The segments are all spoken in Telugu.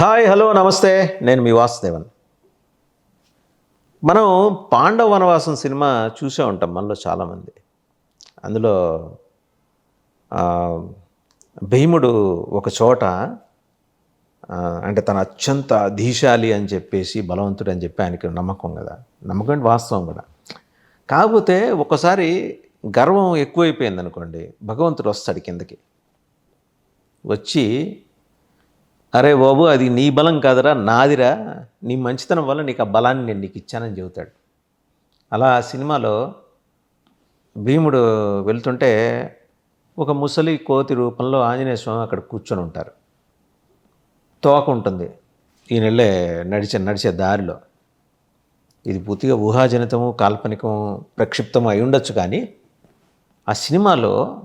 హాయ్ హలో నమస్తే. నేను మీ వాసుదేవన్. మనం పాండవ వనవాసం సినిమా చూసే ఉంటాం మనలో చాలామంది. అందులో భీముడు ఒక చోట అంటే తన అత్యంత ధీశాలి అని చెప్పేసి బలవంతుడు అని చెప్పి ఆయనకి నమ్మకం కదా. నమ్మకం అంటే వాస్తవం కూడా. కాకపోతే ఒకసారి గర్వం ఎక్కువైపోయింది అనుకోండి భగవంతుడు వస్తాడు కిందకి. వచ్చి అరే బాబు అది నీ బలం కాదురా నాదిరా. నీ మంచితనం వల్ల నీకు ఆ బలాన్ని నేను నీకు ఇచ్చానని చెబుతాడు. అలా ఆ సినిమాలో భీముడు వెళ్తుంటే ఒక ముసలి కోతి రూపంలో ఆంజనేయ స్వామి అక్కడ కూర్చొని ఉంటారు. తోక ఉంటుంది. ఈయన వెళ్ళే నడిచే నడిచే దారిలో. ఇది పూర్తిగా ఊహాజనితము కాల్పనికము ప్రక్షిప్తము అయి ఉండొచ్చు కానీ ఆ సినిమాలో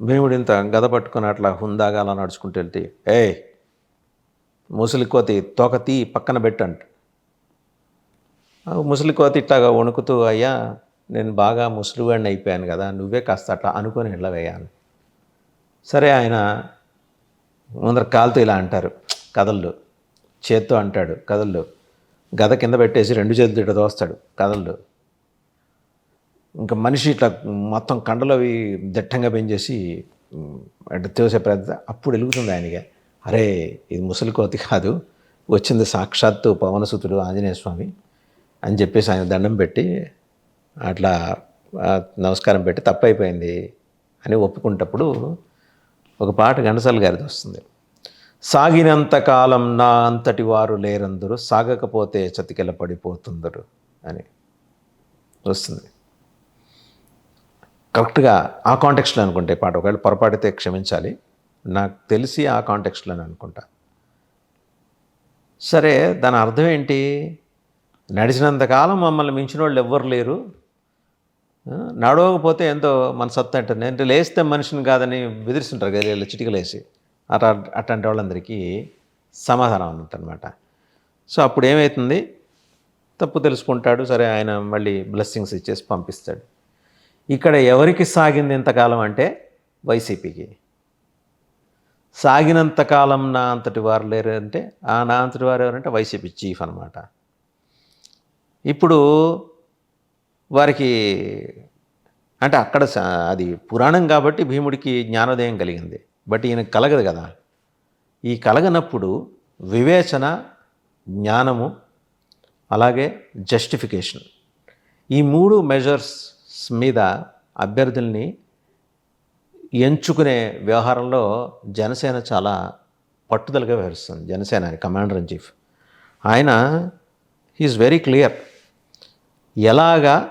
భీముడు ఇంత గద పట్టుకుని అట్లా హుందాగా అలా నడుచుకుంటూ వెళ్తే ఏయ్ ముసలి కోతి తోక తీ పక్కన పెట్టంట. ముసలికోతి ముసలి కోతి ఇట్లాగా వణుకుతూ అయ్యా నేను బాగా ముసలివాడిని అయిపోయాను కదా నువ్వే కాస్త అట్లా అనుకొని వెళ్ళవయ్యాను సరే ఆయన ముందర కాలుతో ఇలా అంటారు కథల్లో చేత్తో అంటాడు కథల్లో గద కింద పెట్టేసి రెండు చేతులు ఇట్లా దోస్తాడు కథల్లో ఇంకా మనిషి ఇట్లా మొత్తం కండలు అవి దట్టంగా పెంచేసి ఉమ్, అంటే తోసే ప్రయత్నం అప్పుడు వెలుగుతుంది ఆయనకి. అరే ఇది ముసలి కోతి కాదు. వచ్చింది సాక్షాత్తు పవనసుతుడు ఆంజనేయ స్వామి అని చెప్పేసి ఆయన దండం పెట్టి అట్లా నమస్కారం పెట్టి తప్పైపోయింది అని ఒప్పుకుంటప్పుడు ఒక పాట ఘంటసాల గారిది వస్తుంది. సాగినంత కాలం నా అంతటి వారు లేరందరూ సాగకపోతే చతికెల పడిపోతుందరు అని వస్తుంది. కరెక్ట్గా ఆ కాంటెక్స్లో అనుకుంటే పాట ఒకవేళ పొరపాటితే క్షమించాలి. నాకు తెలిసి ఆ కాంటెక్స్ట్లోనే అనుకుంటా. సరే దాని అర్థం ఏంటి? నడిచినంతకాలం మమ్మల్ని మించిన వాళ్ళు ఎవ్వరు లేరు. నడవకపోతే ఎంతో మన సత్తా అంటే లేస్తే మనిషిని కాదని బెదిరిస్తుంటారు గదిలో చిటికలేసి అట్లా అట్లాంటి వాళ్ళందరికీ సమాధానం అన్నమాట సో అప్పుడు ఏమవుతుంది తప్పు తెలుసుకుంటాడు. సరే ఆయన మళ్ళీ బ్లెస్సింగ్స్ ఇచ్చేసి పంపిస్తాడు. ఇక్కడ ఎవరికి సాగింది ఇంతకాలం అంటే వైసీపీకి. సాగినంత కాలం నా అంతటి వారు లేరు అంటే ఆ నా అంతటి వారు ఎవరంటే వైసీపీ చీఫ్ అనమాట ఇప్పుడు వారికి అంటే అక్కడ అది పురాణం కాబట్టి భీముడికి జ్ఞానోదయం కలిగింది. బట్ ఈయన కలగదు కదా. ఈ కలగనప్పుడు వివేచన జ్ఞానము అలాగే జస్టిఫికేషన్ ఈ మూడు మెజర్స్ మీద అభ్యర్థుల్ని ఎంచుకునే వ్యవహారంలో జనసేన చాలా పట్టుదలగా వ్యవహరిస్తుంది. Janasena commander in chief. ఆయన ఈజ్ వెరీ క్లియర్. ఎలాగా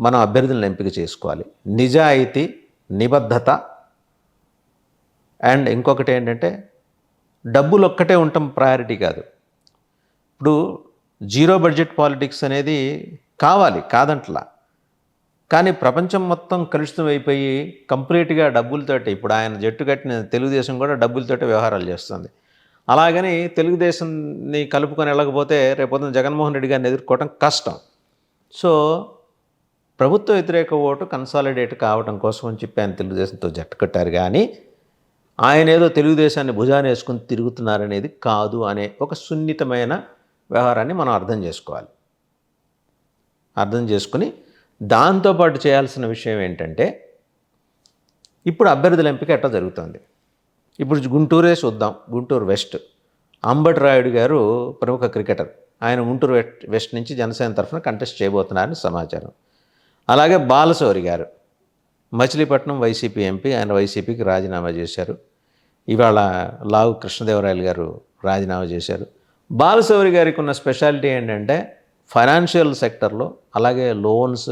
మనం అభ్యర్థులను ఎంపిక చేసుకోవాలి? నిజాయితీ నిబద్ధత అండ్ ఇంకొకటి ఏంటంటే డబ్బులు ఒక్కటే ఉండటం ప్రయారిటీ కాదు. ఇప్పుడు జీరో బడ్జెట్ పాలిటిక్స్ అనేది కావాలి కాదంట్లా. కానీ ప్రపంచం మొత్తం కలుషితం అయిపోయి కంప్లీట్గా డబ్బులతోటి ఇప్పుడు ఆయన జట్టు కట్టిన తెలుగుదేశం కూడా డబ్బులతోటి వ్యవహారాలు చేస్తుంది. అలాగని తెలుగుదేశాన్ని కలుపుకొని వెళ్ళకపోతే రేపొద్దున జగన్మోహన్ రెడ్డి గారిని ఎదుర్కోవటం కష్టం. సో ప్రభుత్వ వ్యతిరేక ఓటు కన్సాలిడేట్ కావడం కోసం అని చెప్పి ఆయన తెలుగుదేశంతో జట్టు కట్టారు. కానీ ఆయన ఏదో తెలుగుదేశాన్ని భుజాన్ని వేసుకుని తిరుగుతున్నారనేది కాదు అనే ఒక సున్నితమైన వ్యవహారాన్ని మనం అర్థం చేసుకోవాలి. అర్థం చేసుకుని దాంతోపాటు చేయాల్సిన విషయం ఏంటంటే ఇప్పుడు అభ్యర్థుల ఎంపిక ఎట్లా జరుగుతుంది? ఇప్పుడు గుంటూరే చూద్దాం గుంటూరు వెస్ట్. అంబటి రాయుడు గారు ప్రముఖ క్రికెటర్. ఆయన గుంటూరు వెస్ట్ వెస్ట్ నుంచి జనసేన తరఫున కంటెస్ట్ చేయబోతున్నారని సమాచారం. అలాగే బాలశౌరి గారు మచిలీపట్నం వైసీపీ ఎంపీ ఆయన వైసీపీకి రాజీనామా చేశారు. ఇవాళ లావు కృష్ణదేవరాయలు గారు రాజీనామా చేశారు. బాలశౌరి గారికి ఉన్న స్పెషాలిటీ ఏంటంటే ఫైనాన్షియల్ సెక్టర్లో అలాగే లోన్స్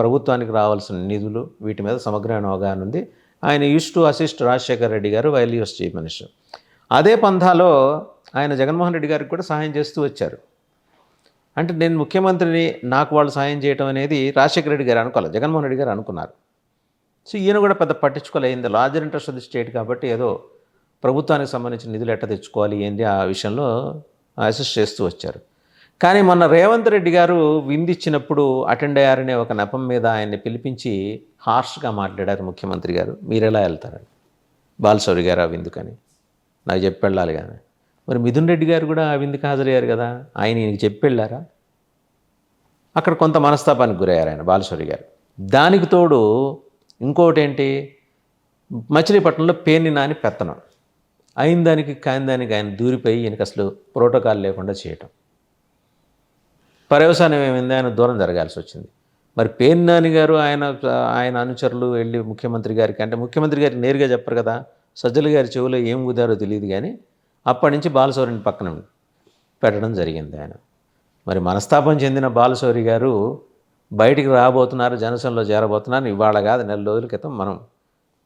ప్రభుత్వానికి రావాల్సిన నిధులు వీటి మీద సమగ్రమైన అవగాహన ఉంది. ఆయన used to assist Rajasekhar Reddy garu while used chief minister. అదే పంథాలో ఆయన జగన్మోహన్ రెడ్డి గారికి కూడా సహాయం చేస్తూ వచ్చారు. అంటే నేను ముఖ్యమంత్రిని నాకు వాళ్ళు సాయం చేయడం అనేది రాజశేఖర రెడ్డి గారు అనుకోవాలి జగన్మోహన్ రెడ్డి గారు అనుకున్నారు. సో ఈయన కూడా పెద్ద పట్టించుకోలేదు larger interest of the state కాబట్టి ఏదో ప్రభుత్వానికి సంబంధించిన నిధులు ఎట్ట తెచ్చుకోవాలి ఏంటి ఆ విషయంలో అసిస్ట్ చేస్తూ వచ్చారు. కానీ మొన్న రేవంత్ రెడ్డి గారు విందిచ్చినప్పుడు అటెండ్ అయ్యారనే ఒక నెపం మీద ఆయన్ని పిలిపించి హార్ష్గా మాట్లాడారు ముఖ్యమంత్రి గారు. మీరు ఎలా వెళ్తారని? బాలశౌరి గారు ఆ విందుకని. నాకు చెప్పి వెళ్ళాలి కానీ మరి మిథున్ రెడ్డి గారు కూడా ఆ విందుకు హాజరయ్యారు కదా. ఆయన ఈయనకి చెప్పి వెళ్ళారా? అక్కడ కొంత మనస్తాపానికి గురయ్యారు ఆయన బాలశౌరి గారు. దానికి తోడు ఇంకోటి ఏంటి మచిలీపట్నంలో పేర్ని నాని పెత్తనం. అయిన దానికి కాని దానికి ఆయన దూరిపోయి ఈయనకి అసలు ప్రోటోకాల్ లేకుండా చేయటం. పర్యవసానం ఏమైంది ఆయన దూరం జరగాల్సి వచ్చింది మరి పేరు నాని గారు ఆయన ఆయన అనుచరులు వెళ్ళి ముఖ్యమంత్రి గారికి అంటే ముఖ్యమంత్రి గారికి నేరుగా చెప్పరు కదా సజ్జల గారి చెవులో ఏం కుదారో తెలియదు కానీ అప్పటి నుంచి బాలశౌరిని పక్కన పెట్టడం జరిగింది ఆయన. మరి మనస్తాపం చెందిన బాలశౌరి గారు బయటికి రాబోతున్నారు జనసేనలో చేరబోతున్నారు ఇవాళ కాదు నెల రోజుల క్రితం మనం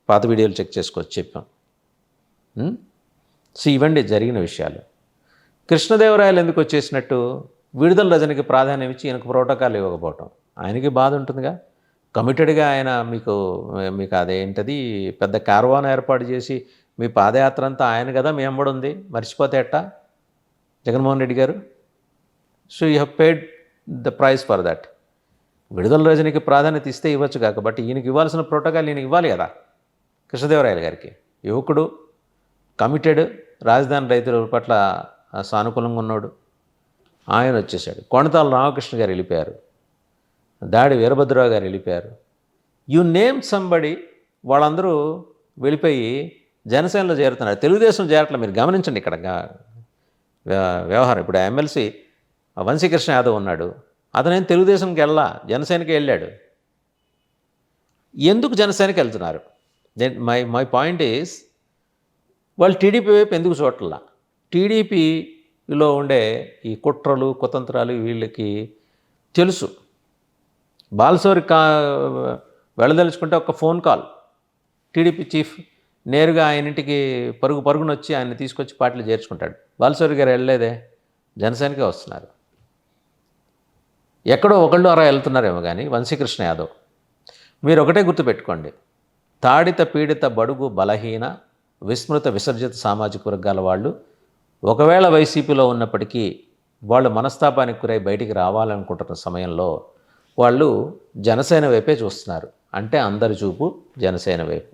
పాత వీడియోలు చెక్ చేసుకోవచ్చు చెప్పాం. సో ఇవండి జరిగిన విషయాలు. కృష్ణదేవరాయలు ఎందుకు వచ్చేసినట్టు? విడుదల రజనికి ప్రాధాన్యం ఇచ్చి ఈయనకు ప్రోటోకాల్ ఇవ్వకపోవటం. ఆయనకి బాధ ఉంటుందిగా. కమిటెడ్గా ఆయన మీకు మీకు అదేంటది? పెద్ద కార్వాన్ ఏర్పాటు చేసి మీ పాదయాత్ర అంతా ఆయన కదా మీ అమ్మడు ఉంది. మర్చిపోతే ఎట్టా? Jaganmohan Reddy garu? So you have paid the price for that విడుదల రజనికి ప్రాధాన్యత ఇస్తే ఇవ్వచ్చు కాక బట్ ఈయనకి ఇవ్వాల్సిన ప్రోటోకాల్ ఈయనకి ఇవ్వాలి కదా కృష్ణదేవరాయలు గారికి. యువకుడు కమిటెడ్ రాజధాని రైతుల పట్ల సానుకూలంగా ఉన్నాడు. ఆయన వచ్చేసాడు. కొణతాల రామకృష్ణ గారు వెళ్ళిపోయారు. దాడి వీరభద్రరావు గారు వెళ్ళిపోయారు. యు నేమ్ సంబడి వాళ్ళందరూ వెళ్ళిపోయి జనసేనలో చేరుతున్నారు. తెలుగుదేశం చేరట్లే మీరు గమనించండి ఇక్కడ వ్యవహారం. ఇప్పుడు ఎమ్మెల్సీ వంశీకృష్ణ యాదవ్ ఉన్నాడు. అతనేం తెలుగుదేశంకి వెళ్ళా జనసేనకి వెళ్ళాడు. ఎందుకు జనసేనకి వెళ్తున్నారు? మై మై పాయింట్ ఈస్ వాళ్ళు టీడీపీ వైపు ఎందుకు చూడట్లా? వీళ్ళలో ఉండే ఈ కుట్రలు కుతంత్రాలు వీళ్ళకి తెలుసు. బాలసోరి కా వెళ్ళదలుచుకుంటే ఒక ఫోన్ కాల్. టీడీపీ చీఫ్ నేరుగా ఆయన ఇంటికి పరుగు పరుగున వచ్చి ఆయన తీసుకొచ్చి పార్టీలో చేర్చుకుంటాడు. బాలసోరి గారు వెళ్ళలేదే జనసేనకే వస్తున్నారు. ఎక్కడో ఒకళ్ళు అరా వెళ్తున్నారేమో కానీ వంశీకృష్ణ యాదవ్. మీరు ఒకటే గుర్తుపెట్టుకోండి. తాడిత పీడిత బడుగు బలహీన విస్మృత విసర్జిత సామాజిక వర్గాల వాళ్ళు ఒకవేళ వైసీపీలో ఉన్నప్పటికీ వాళ్ళు మనస్తాపానికి గురై బయటికి రావాలనుకుంటున్న సమయంలో వాళ్ళు జనసేన వైపే చూస్తున్నారు. అంటే అందరి చూపు జనసేన వైపు.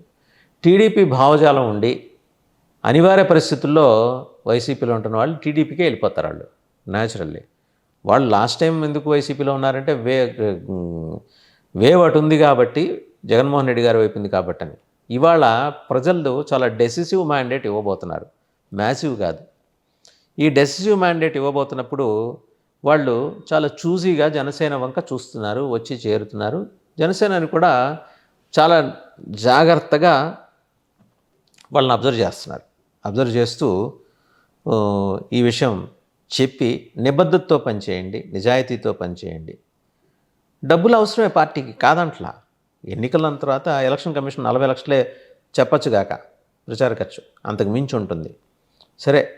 టీడీపీ భావజాలం ఉండి అనివార్య పరిస్థితుల్లో వైసీపీలో ఉంటున్న వాళ్ళు టీడీపీకే వెళ్ళిపోతారు వాళ్ళు న్యాచురల్లీ. వాళ్ళు లాస్ట్ టైం ఎందుకు వైసీపీలో ఉన్నారంటే వే వేవ్ అటు ఉంది కాబట్టి జగన్మోహన్ రెడ్డి గారి వైపు ఉంది కాబట్టి అని ఇవాళ ప్రజలు చాలా డెసిసివ్ మ్యాండేట్ ఇవ్వబోతున్నారు. మ్యాసివ్ కాదు. ఈ డెసిసివ్ మ్యాండేట్ ఇవ్వబోతున్నప్పుడు వాళ్ళు చాలా చూజీగా జనసేన వంక చూస్తున్నారు వచ్చి చేరుతున్నారు. జనసేనని కూడా చాలా జాగ్రత్తగా వాళ్ళని అబ్జర్వ్ చేస్తున్నారు. అబ్జర్వ్ చేస్తూ ఈ విషయం చెప్పి నిబద్ధతతో పనిచేయండి నిజాయితీతో పనిచేయండి. డబ్బులు అవసరమే పార్టీకి కాదంట్లా. ఎన్నికల తర్వాత ఎలక్షన్ కమిషన్ నలభై లక్షలే చెప్పచ్చుగాక ప్రచార ఖర్చు అంతకు మించి ఉంటుంది. సరే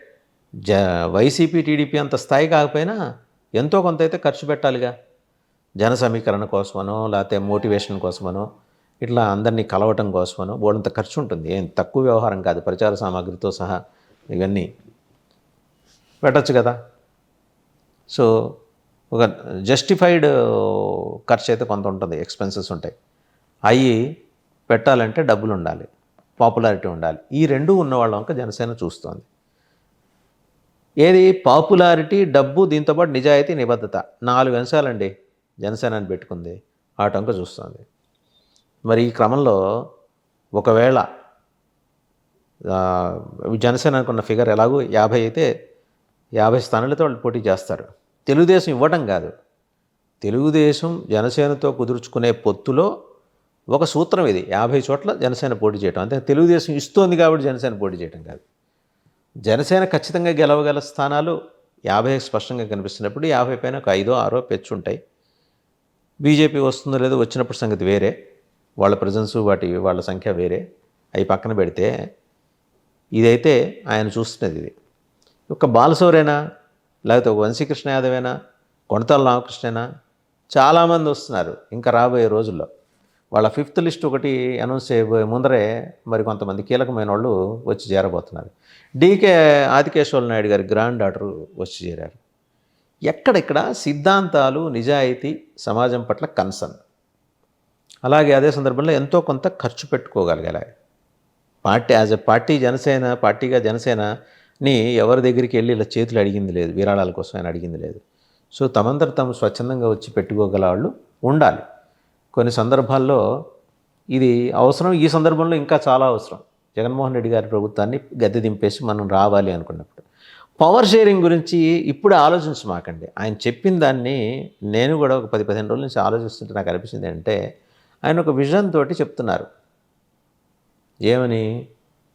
జ వైసీపీ టీడీపీ అంత స్థాయి కాకపోయినా ఎంతో కొంత అయితే ఖర్చు పెట్టాలిగా. జన సమీకరణ కోసమనో లేకపోతే మోటివేషన్ కోసమనో ఇట్లా అందరినీ కలవటం కోసమనో బోడంత ఖర్చు ఉంటుంది. ఏం తక్కువ వ్యవహారం కాదు. ప్రచార సామాగ్రితో సహా ఇవన్నీ పెట్టచ్చు కదా. సో ఒక జస్టిఫైడ్ ఖర్చు అయితే కొంత ఉంటుంది. ఎక్స్పెన్సెస్ ఉంటాయి. అవి పెట్టాలంటే డబ్బులు ఉండాలి. పాపులారిటీ ఉండాలి. ఈ రెండు ఉన్న వంక జనసేన చూస్తోంది. ఏది? పాపులారిటీ డబ్బు దీంతోపాటు నిజాయితీ నిబద్ధత. నాలుగు అంశాలండి జనసేనని పెట్టుకుంది. ఆ టంక చూస్తుంది. మరి ఈ క్రమంలో ఒకవేళ జనసేన అనుకున్న ఫిగర్ ఎలాగో యాభై అయితే యాభై స్థానాలతో వాళ్ళు పోటీ చేస్తారు. తెలుగుదేశం ఇవ్వటం కాదు. తెలుగుదేశం జనసేనతో కుదుర్చుకునే పొత్తులో ఒక సూత్రం ఇది. యాభై చోట్ల జనసేన పోటీ చేయటం. అంతే. తెలుగుదేశం ఇస్తోంది కాబట్టి జనసేన పోటీ చేయటం కాదు. జనసేన ఖచ్చితంగా గెలవగల స్థానాలు యాభై స్పష్టంగా కనిపిస్తున్నప్పుడు యాభై పైన ఒక ఐదో ఆరో పెచ్చుంటాయి బీజేపీ వస్తుందో లేదో వచ్చినప్పుడు సంగతి వేరే. వాళ్ళ ప్రజెన్స్ వాటి వాళ్ళ సంఖ్య వేరే. అవి పక్కన పెడితే ఇదైతే ఆయన చూస్తున్నది ఇది. ఒక బాలసౌరేనా? లేకపోతే ఒక వంశీకృష్ణ యాదవేనా? కొణతాల రామకృష్ణేనా? చాలామంది వస్తున్నారు. ఇంకా రాబోయే రోజుల్లో. వాళ్ళ ఫిఫ్త్ లిస్ట్ ఒకటి అనౌన్స్ చేయబోయే ముందరే మరి కొంతమంది కీలకమైన వాళ్ళు వచ్చి చేరబోతున్నారు. డీకే ఆదికేశ్వర నాయుడు గారి గ్రాండ్ డాటర్ వచ్చి చేరారు. ఎక్కడెక్కడ సిద్ధాంతాలు నిజాయితీ సమాజం పట్ల కన్సర్న్? అలాగే అదే సందర్భంలో ఎంతో కొంత ఖర్చు పెట్టుకోగలగాలి party as a party Janasena పార్టీగా జనసేనని ఎవరి దగ్గరికి వెళ్ళి ఇలా చేతులు అడిగింది లేదు విరాళాల కోసం ఆయన అడిగింది లేదు. సో తమందరు తాము స్వచ్ఛందంగా వచ్చి పెట్టుకోగల వాళ్ళు ఉండాలి. కొన్ని సందర్భాల్లో ఇది అవసరం. ఈ సందర్భంలో ఇంకా చాలా అవసరం. జగన్మోహన్ రెడ్డి గారి ప్రభుత్వాన్ని గద్దె దింపేసి మనం రావాలి అనుకున్నప్పుడు. పవర్ షేరింగ్ గురించి ఇప్పుడు ఆలోచించమాకండి ఆయన చెప్పిన దాన్ని నేను కూడా ఒక పది పదిహేను రోజుల నుంచి ఆలోచిస్తుంటే నాకు అనిపించింది అంటే ఆయన ఒక విజన్ తోటి చెప్తున్నారు. ఏమని?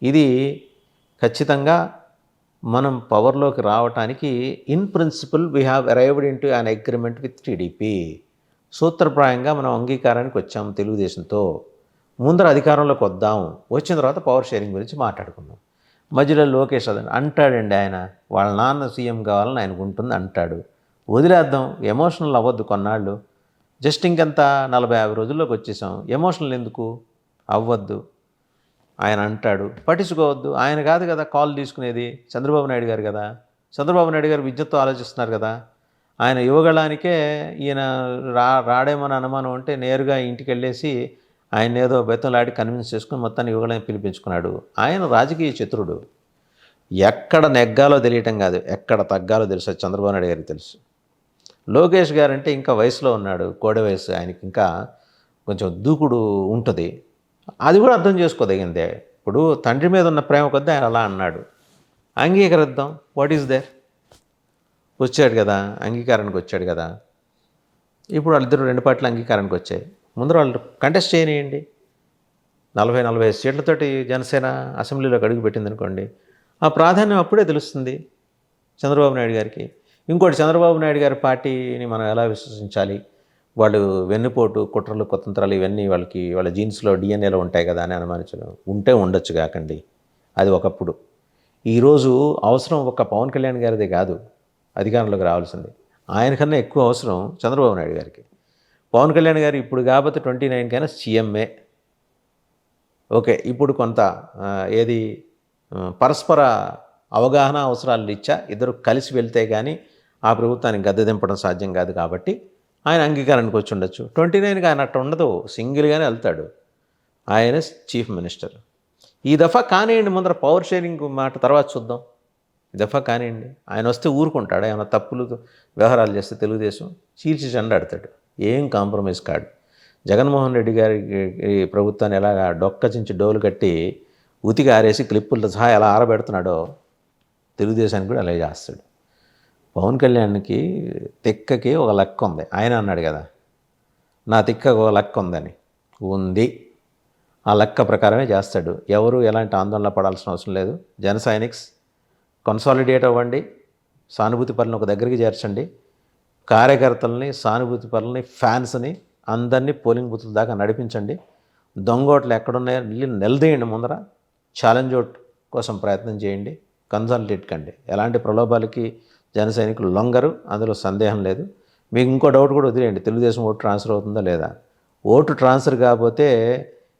ఇది ఖచ్చితంగా మనం పవర్లోకి రావటానికి in principle we have arrived in to an agreement with TDP సూత్రప్రాయంగా మనం అంగీకారానికి వచ్చాము తెలుగుదేశంతో. ముందర అధికారంలోకి వద్దాం. వచ్చిన తర్వాత పవర్ షేరింగ్ గురించి మాట్లాడుకుందాం. మధ్యలో లోకేష్ అదని అంటాడండి ఆయన వాళ్ళ నాన్న సీఎం కావాలని ఆయనకు ఉంటుంది అంటాడు. వదిలేద్దాం ఎమోషనల్ అవ్వద్దు కొన్నాళ్ళు. జస్ట్ ఇంకెంత నలభై యాభై రోజుల్లోకి వచ్చేసాం. ఎమోషనల్ ఎందుకు? అవ్వద్దు. ఆయన అంటాడు పట్టించుకోవద్దు. ఆయన కాదు కదా కాల్ తీసుకునేది చంద్రబాబు నాయుడు గారు కదా. చంద్రబాబు నాయుడు గారు విద్యుత్తో ఆలోచిస్తున్నారు కదా. ఆయన యువగళానికే ఈయన రా రాడేమని అనుమానం ఉంటే నేరుగా ఇంటికి వెళ్ళేసి ఆయన ఏదో బెత్తలాడి కన్విన్స్ చేసుకుని మొత్తాన్ని ఇవ్వగలని పిలిపించుకున్నాడు. ఆయన రాజకీయ చిత్రుడు ఎక్కడ నెగ్గాలో తెలియటం కాదు. ఎక్కడ తగ్గాలో తెలుసు. చంద్రబాబు నాయుడు గారికి తెలుసు. లోకేష్ గారు అంటే ఇంకా వయసులో ఉన్నాడు. కోడ వయసు. ఆయనకి ఇంకా కొంచెం దూకుడు ఉంటుంది. అది కూడా అర్థం చేసుకోదగిందే. ఇప్పుడు తండ్రి మీద ఉన్న ప్రేమ కొద్దీ ఆయన అలా అన్నాడు. అంగీకరిద్దాం. వాట్ ఈస్ దేర్ వచ్చాడు కదా అంగీకారానికి వచ్చాడు కదా. ఇప్పుడు వాళ్ళిద్దరు రెండు పార్టీలు అంగీకారానికి వచ్చాయి. ముందర వాళ్ళు కంటెస్ట్ చేయనియండి. నలభై నలభై ఐదు సీట్లతోటి జనసేన అసెంబ్లీలోకి అడుగు పెట్టింది అనుకోండి ఆ ప్రాధాన్యం అప్పుడే తెలుస్తుంది చంద్రబాబు నాయుడు గారికి. ఇంకోటి చంద్రబాబు నాయుడు గారి పార్టీని మనం ఎలా విశ్వసించాలి? వాళ్ళు వెన్నుపోటు కుట్రలు కుతంత్రాలు ఇవన్నీ వాళ్ళకి వాళ్ళ జీన్స్లో డిఎన్ఏలో ఉంటాయి కదా అని అనుమానించడం ఉంటే ఉండొచ్చు కాకండి. అది ఒకప్పుడు. ఈరోజు అవసరం ఒక పవన్ కళ్యాణ్ గారిదే కాదు. అధికారంలోకి రావాల్సింది. ఆయనకన్నా ఎక్కువ అవసరం చంద్రబాబు నాయుడు గారికి. పవన్ కళ్యాణ్ గారు ఇప్పుడు కాకపోతే ట్వంటీ నైన్ కైనా సీఎంఏ. ఓకే ఇప్పుడు కొంత ఏది పరస్పర అవగాహన అవసరాలు ఇచ్చా ఇద్దరు కలిసి వెళ్తే కానీ ఆ ప్రభుత్వానికి గద్దె దింపడం సాధ్యం కాదు కాబట్టి ఆయన అంగీకారానికి వచ్చి ఉండొచ్చు. ట్వంటీ నైన్కి ఆయన అట్ట ఉండదు సింగిల్గానే వెళ్తాడు. ఆయన చీఫ్ మినిస్టర్. ఈ దఫా కానివ్వండి ముందర పవర్ షేరింగ్ మాట తర్వాత చూద్దాం. దఫా కానివ్వండి. ఆయన వస్తే ఊరుకుంటాడు. ఏమైనా తప్పులు వ్యవహారాలు చేస్తే తెలుగుదేశం చీల్చి చెండాడతాడు ఏం కాంప్రమైజ్ కాడు. జగన్మోహన్ రెడ్డి గారి ప్రభుత్వాన్ని ఎలా డొక్కచించి డోలు కట్టి ఉతికి ఆరేసి క్లిప్పులతో సహా ఎలా ఆరబెడుతున్నాడో తెలుగుదేశానికి కూడా అలాగే చేస్తాడు. పవన్ కళ్యాణ్కి తిక్కకి ఒక లెక్క ఉంది. ఆయన అన్నాడు కదా నా తిక్కకు ఒక లెక్క ఉందని. ఉంది. ఆ లెక్క ప్రకారమే చేస్తాడు. ఎవరు ఎలాంటి ఆందోళన పడాల్సిన అవసరం లేదు. జన సైనిక్స్ కన్సాలిడేట్ అవ్వండి సానుభూతి పనులను ఒక దగ్గరికి చేర్చండి కార్యకర్తల్ని సానుభూతి పనులని ఫ్యాన్స్ని అందరినీ పోలింగ్ బూతుల దాకా నడిపించండి. దొంగోట్లు ఎక్కడున్నాయో వెళ్ళి నిలదీయండి ముందర ఛాలెంజ్ ఓట్ కోసం ప్రయత్నం చేయండి కన్సాలిడేట్ కండి. ఎలాంటి ప్రలోభాలకి జన సైనికులు లొంగరు అందులో సందేహం లేదు. మీకు ఇంకో డౌట్ కూడా వదిలేయండి తెలుగుదేశం ఓటు ట్రాన్స్ఫర్ అవుతుందా లేదా? ఓటు ట్రాన్స్ఫర్ కాకపోతే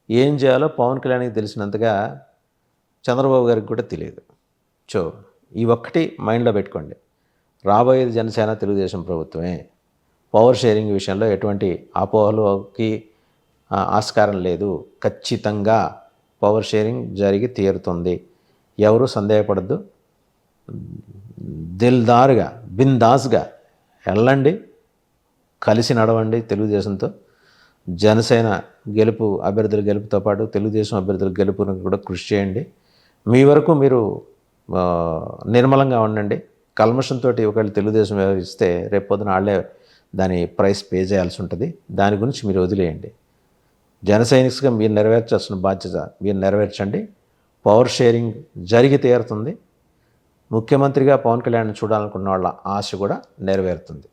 ఏం చేయాలో పవన్ కళ్యాణ్కి తెలిసినంతగా చంద్రబాబు గారికి కూడా తెలియదు. సో ఈ ఒక్కటి మైండ్లో పెట్టుకోండి. రాబోయేది జనసేన తెలుగుదేశం ప్రభుత్వమే. పవర్ షేరింగ్ విషయంలో ఎటువంటి అపోహలకి ఆస్కారం లేదు. ఖచ్చితంగా పవర్ షేరింగ్ జరిగి తీరుతుంది. ఎవరు సందేహపడద్దు. దిల్దారుగా బిందాస్గా వెళ్ళండి. కలిసి నడవండి తెలుగుదేశంతో. జనసేన గెలుపు అభ్యర్థుల గెలుపుతో పాటు తెలుగుదేశం అభ్యర్థుల గెలుపును కూడా కృషి చేయండి. మీ వరకు మీరు నిర్మలంగా ఉండండి. కల్మషంతో ఒకవేళ తెలుగుదేశం వ్యవహరిస్తే రేపు పొద్దున వాళ్ళే దాని ప్రైస్ పే చేయాల్సి ఉంటుంది. దాని గురించి మీరు వదిలేయండి. జన సైనిక్స్గా మీరు నెరవేర్చాల్సిన బాధ్యత మీరు నెరవేర్చండి. పవర్ షేరింగ్ జరిగి తీరుతుంది. ముఖ్యమంత్రిగా పవన్ కళ్యాణ్ చూడాలనుకున్న వాళ్ళ ఆశ కూడా నెరవేరుతుంది.